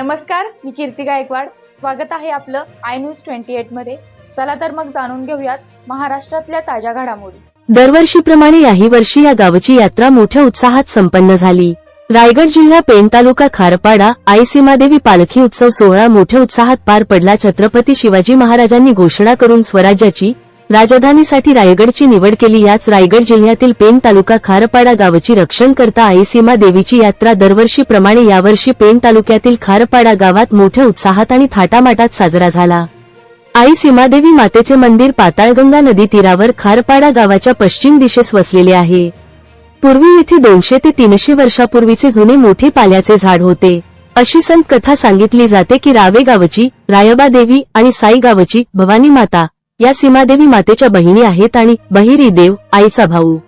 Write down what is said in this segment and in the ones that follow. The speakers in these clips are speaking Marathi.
नमस्कार मी कीर्ती गायकवाड. स्वागत आहे आपलं आय न्यूज ट्वेंटी एटमध्ये. चला तर मग जाणून घेऊयात महाराष्ट्रातल्या ताज्या घडामोडी. दरवर्षीप्रमाणे याही वर्षी या गावची यात्रा मोठ्या उत्साहात संपन्न झाली. रायगड जिल्हा पेण तालुका खारपाडा आई सीमादेवी पालखी उत्सव सोहळा मोठ्या उत्साहात पार पडला. छत्रपती शिवाजी महाराजांनी घोषणा करून स्वराज्याची राजधानीसाठी रायगडची निवड केली. याच रायगड जिल्ह्यातील पेण तालुका खारपाडा गावची रक्षण करता आईसीमा देवीची यात्रा दरवर्षीप्रमाणे यावर्षी पेण तालुक्यातील खारपाडा गावात मोठ्या उत्साहात आणि थाटामाटात साजरा झाला. आई सीमादेवी मातेचे मंदिर पाताळगंगा नदी तीरावर खारपाडा गावाच्या पश्चिम दिशेस वसलेले आहे. पूर्वी येथे दोनशे ते तीनशे वर्षापूर्वीचे जुने मोठे पाल्याचे झाड होते. अशी संत कथा सांगितली जाते की रावे गावची रायबा देवी आणि साई गावची भवानी माता या सीमादेवी मातेच्या बहिणी आहेत आणि बहिरी देव आईचा भाऊ.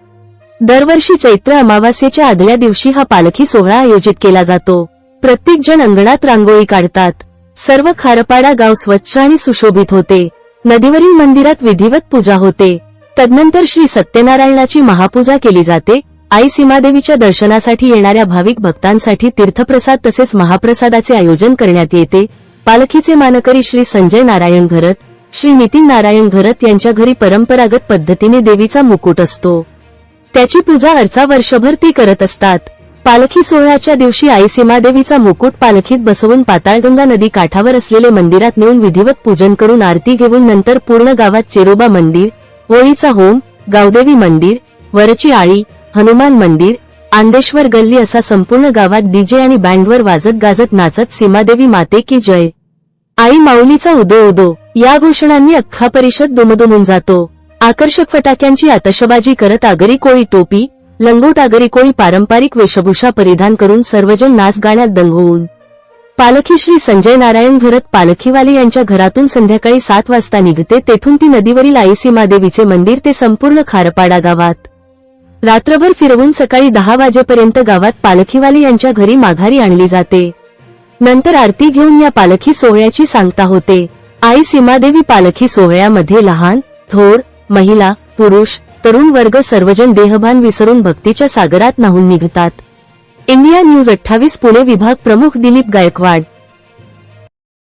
दरवर्षी चैत्र अमावास्येच्या आदल्या दिवशी हा पालखी सोहळा आयोजित केला जातो. प्रत्येक जण अंगणात रांगोळी काढतात. सर्व खारपाडा गाव स्वच्छ आणि सुशोभित होते. नदीवरील मंदिरात विधिवत पूजा होते. तदनंतर श्री सत्यनारायणाची महापूजा केली जाते. आई सीमादेवीच्या दर्शनासाठी येणाऱ्या भाविक भक्तांसाठी तीर्थप्रसाद तसेच महाप्रसादाचे आयोजन करण्यात येते. पालखीचे मानकरी श्री संजय नारायण घरत श्री नितीन नारायण घरत यांच्या घरी परंपरागत पद्धतीने देवीचा मुकुट असतो. त्याची पूजा अर्चा वर्षभर ती करत असतात. पालखी सोहळ्याच्या दिवशी आई सीमादेवीचा मुकुट पालखीत बसवून पाताळगंगा नदी काठावर असलेले मंदिरात नेऊन विधिवत पूजन करून आरती घेऊन नंतर पूर्ण गावात चेरोबा मंदिर होळीचा होम गावदेवी मंदिर वरची आळी हनुमान मंदिर आंदेश्वर गल्ली असा संपूर्ण गावात डीजे आणि बँडवर वाजत गाजत नाचत सीमादेवी माते की जय. आई माऊलीचा उदो उदो. या घोषणांनी अख्खा परिषद दुमदुमून जातो. आकर्षक फटाक्यांची आतषबाजी करत आगरी कोळी टोपी लंगोट आगरी कोळी पारंपरिक वेशभूषा परिधान करून सर्वजण नाच गाण्यात दंगवून पालखी श्री संजय नारायण घरत पालखीवाले यांच्या घरातून संध्याकाळी सात वाजता निघते तेथून ती नदीवरील आई सीमादेवीचे मंदिर ते संपूर्ण खारपाडा गावात. रात्रभर फिरवून सकाळी दहा वाजेपर्यंत गावात पालखीवाले यांच्या घरी माघारी आणली जाते. नंतर आरती घेऊन या पालखी सोहळ्याची सांगता होते. आई सीमादेवी पालखी सोहळ्यामध्ये लहान थोर महिला पुरुष तरुण वर्ग सर्वजण देहभान विसरून भक्तीच्या सागरात न्हाऊन निघतात. इंडिया न्यूज अठ्ठावीस पुणे विभाग प्रमुख दिलीप गायकवाड